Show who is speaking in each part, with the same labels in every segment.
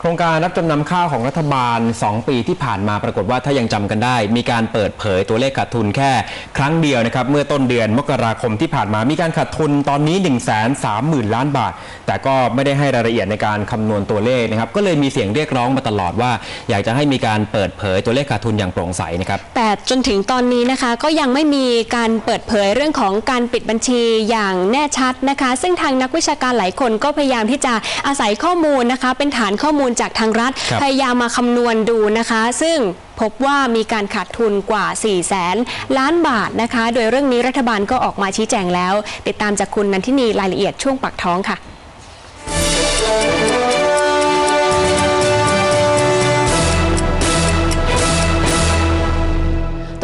Speaker 1: โครงการรับจำนำข้าวของรัฐบาล 2 ปีที่ผ่านมาปรากฏว่าถ้ายังจำกันได้ มีการเปิดเผยตัวเลขขาดทุนแค่ครั้งเดียวนะครับเมื่อต้นเดือนมกราคมที่ผ่านมามีการขาดทุนตอนนี้ 1 3 0 0 0 0 ล้านบาท แต่ก็ไม่ได้ให้รายละเอียดในการคำนวณตัวเลขนะครับก็เลยมีเสียงเรียกร้องมาตลอดว่า อยากจะให้มีการเปิดเผยตัวเลขขาดทุนอย่างโปร่งใสนะครับ
Speaker 2: แต่จนถึงตอนนี้นะคะก็ยังไม่มีการเปิดเผยเรื่องของการปิดบัญชีอย่างแน่ชัดนะคะ ซึ่งทางนักวิชาการหลายคนก็พยายามที่จะอาศัยข้อมูลนะคะเป็นฐานข้อมูลจากทางรัฐ
Speaker 1: ครับ
Speaker 2: พยายามมาคำนวณดูนะคะ ซึ่งพบว่ามีการขาดทุนกว่า4 0 0แสนล้านบาทนะคะ โดยเรื่องนี้รัฐบาลก็ออกมาชี้แจงแล้ว ติดตามจากคุณนันทินีรายละเอียดช่วงปากท้องค่ะ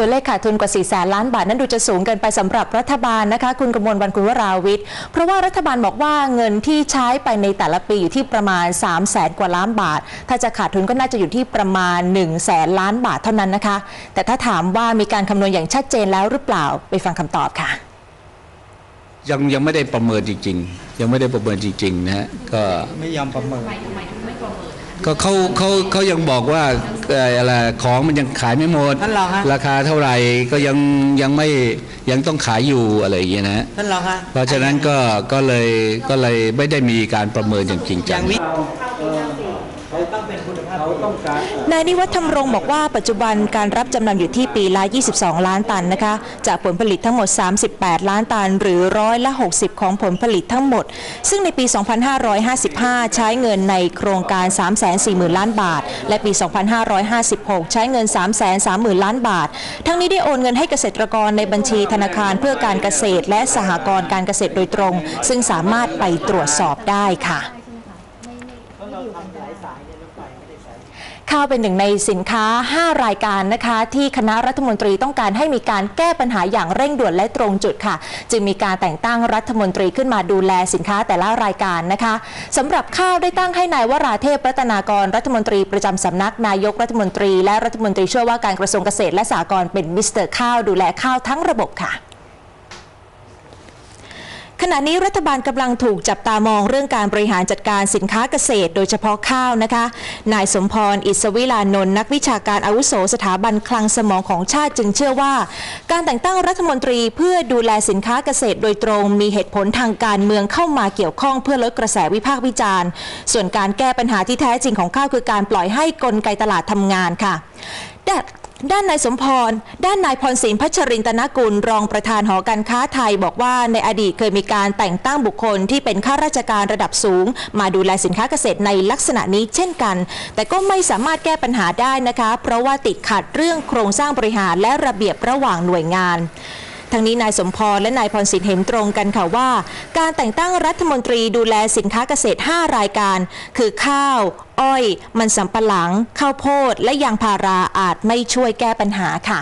Speaker 3: ตัวเลขขาดทุนกว่า 4 แสนล้านบาทนั้นดูจะสูงเกินไปสำหรับรัฐบาลนะคะ คุณกมลวันคุณวราวิทย์ เพราะว่ารัฐบาลบอกว่าเงินที่ใช้ไปในแต่ละปีอยู่ที่ประมาณ 3 0 0แสนกว่าล้านบาท ถ้าจะขาดทุนก็น่าจะอยู่ที่ประมาณ 1 0 0 0 0แสนล้านบาทเท่านั้นนะคะ แต่ถ้าถามว่ามีการคำนวณอย่างชัดเจนแล้วหรือเปล่าไปฟังคำตอบค่ะ
Speaker 4: ยังยังไม่ได้ประเมินจริง ๆ ยังไม่ได้ประเมินจริงๆนะฮะก็
Speaker 5: ไม่ยอมประเมิน
Speaker 4: ก็เขาเขาเขายังบอกว่าเอ่ออะไรของมันยังขายไม่หมด
Speaker 5: ท่านรองฮะ
Speaker 4: ราคาเท่าไหร่ก็ยังยังไม่ยังต้องขายอยู่อะไรอย่างเงี้ยนะฮะ
Speaker 5: ท่านรองคะ
Speaker 4: เพราะฉะนั้นก็ก็เลยก็เลยไม่ได้มีการประเมินอย่างจริง
Speaker 5: อ
Speaker 4: จั
Speaker 5: ย่าง งวิเขาต้องเป็ นา
Speaker 3: ยนิวัฒน์ธรรมรงค์บอกว่าปัจจุบันการรับจำนำอยู่ที่ปีละ 22 ล้านตันนะคะ จากผลผลิตทั้งหมด 38 ล้านตัน หรือร้อยละ 60 ของผลผลิตทั้งหมด ซึ่งในปี 2555 ใช้เงินในโครงการ 340,000 ล้านบาท และปี 2556 ใช้เงิน 330,000 ล้านบาท ทั้งนี้ได้โอนเงินให้เกษตรกรในบัญชีธนาคารเพื่อการเกษตรและสหกรณ์การเกษตรโดยตรง ซึ่งสามารถไปตรวจสอบได้ค่ะ ข้าวเป็นหนึ่งในสินค้า 5 รายการนะคะ ที่คณะรัฐมนตรีต้องการให้มีการแก้ปัญหาอย่างเร่งด่วนและตรงจุดค่ะ จึงมีการแต่งตั้งรัฐมนตรีขึ้นมาดูแลสินค้าแต่ละรายการนะคะสำหรับข้าวได้ตั้งให้นายวราเทพรัตนากรรัฐมนตรีประจำสำนักนายกรัฐมนตรี และรัฐมนตรีช่วยว่าการกระทรวงเกษตรและสหกรณ์เป็นมิสเตอร์ข้าวดูแลข้าวทั้งระบบค่ะ ขณะนี้รัฐบาลกำลังถูกจับตามองเรื่องการบริหารจัดการสินค้าเกษตร โดยเฉพาะข้าวนะคะ นายสมพร อิสวิลานนท์นักวิชาการอาวุโสสถาบันคลังสมองของชาติจึงเชื่อว่า การแต่งตั้งรัฐมนตรีเพื่อดูแลสินค้าเกษตรโดยตรง มีเหตุผลทางการเมืองเข้ามาเกี่ยวข้องเพื่อลดกระแสวิพากษ์วิจารณ์ ส่วนการแก้ปัญหาที่แท้จริงของข้าวคือการปล่อยให้กลไกตลาดทำงานค่ะ ด้านนายสมพร ด้านนายพรศินพัชรินตนกุล รองประธานหอการค้าไทย บอกว่าในอดีตเคยมีการแต่งตั้งบุคคลที่เป็นข้าราชการระดับสูง มาดูแลสินค้าเกษตรในลักษณะนี้เช่นกัน แต่ก็ไม่สามารถแก้ปัญหาได้นะคะ เพราะว่าติดขัดเรื่องโครงสร้างบริหารและระเบียบระหว่างหน่วยงาน ทั้งนี้นายสมพรและนายพรศินเห็นตรงกันค่ะว่า การแต่งตั้งรัฐมนตรีดูแลสินค้าเกษตร 5 รายการ คือข้าว อ้อย มันสำปะหลัง ข้าวโพด และยางพาราอาจไม่ช่วยแก้ปัญหาค่ะ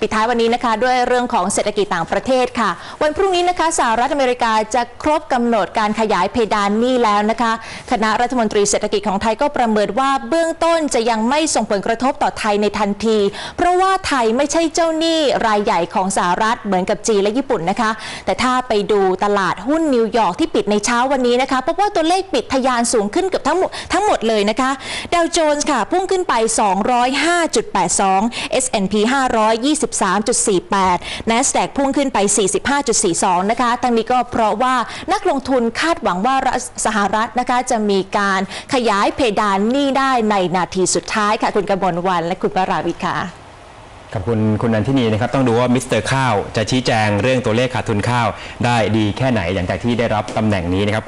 Speaker 3: ปิดท้ายวันนี้นะคะด้วยเรื่องของเศรษฐกิจต่างประเทศค่ะ วันพรุ่งนี้นะคะสหรัฐอเมริกาจะครบกำหนดการขยายเพดานหนี้แล้วนะคะ คณะรัฐมนตรีเศรษฐกิจของไทยก็ประเมินว่าเบื้องต้นจะยังไม่ส่งผลกระทบต่อไทยในทันที เพราะว่าไทยไม่ใช่เจ้าหนี้รายใหญ่ของสหรัฐเหมือนกับจีนและญี่ปุ่นนะคะ แต่ถ้าไปดูตลาดหุ้นนิวยอร์กที่ปิดในเช้าวันนี้นะคะพบว่าตัวเลขปิดทะยานสูงขึ้นเกือบทั้งหมดทั้งหมดเลยนะคะดาวโจนส์ค่ะพุ่งขึ้นไป 205.82 S&P 500 523.48 NASDAQ พุ่งขึ้นไป 45.42 นะคะทั้งนี้ก็เพราะว่านักลงทุนคาดหวังว่ารัฐสหรัฐนะคะจะมีการขยายเพดานหนี้ได้ในนาทีสุดท้ายค่ะ คุณกมลวันและคุณปราวิทค่ะ
Speaker 1: ขอบคุณคุณนันทินีนะครับต้องดูว่ามิสเตอร์ข้าวจะชี้แจงเรื่องตัวเลขขาดทุนข้าวได้ดีแค่ไหนหลังจากที่ได้รับตำแหน่งนี้นะครับ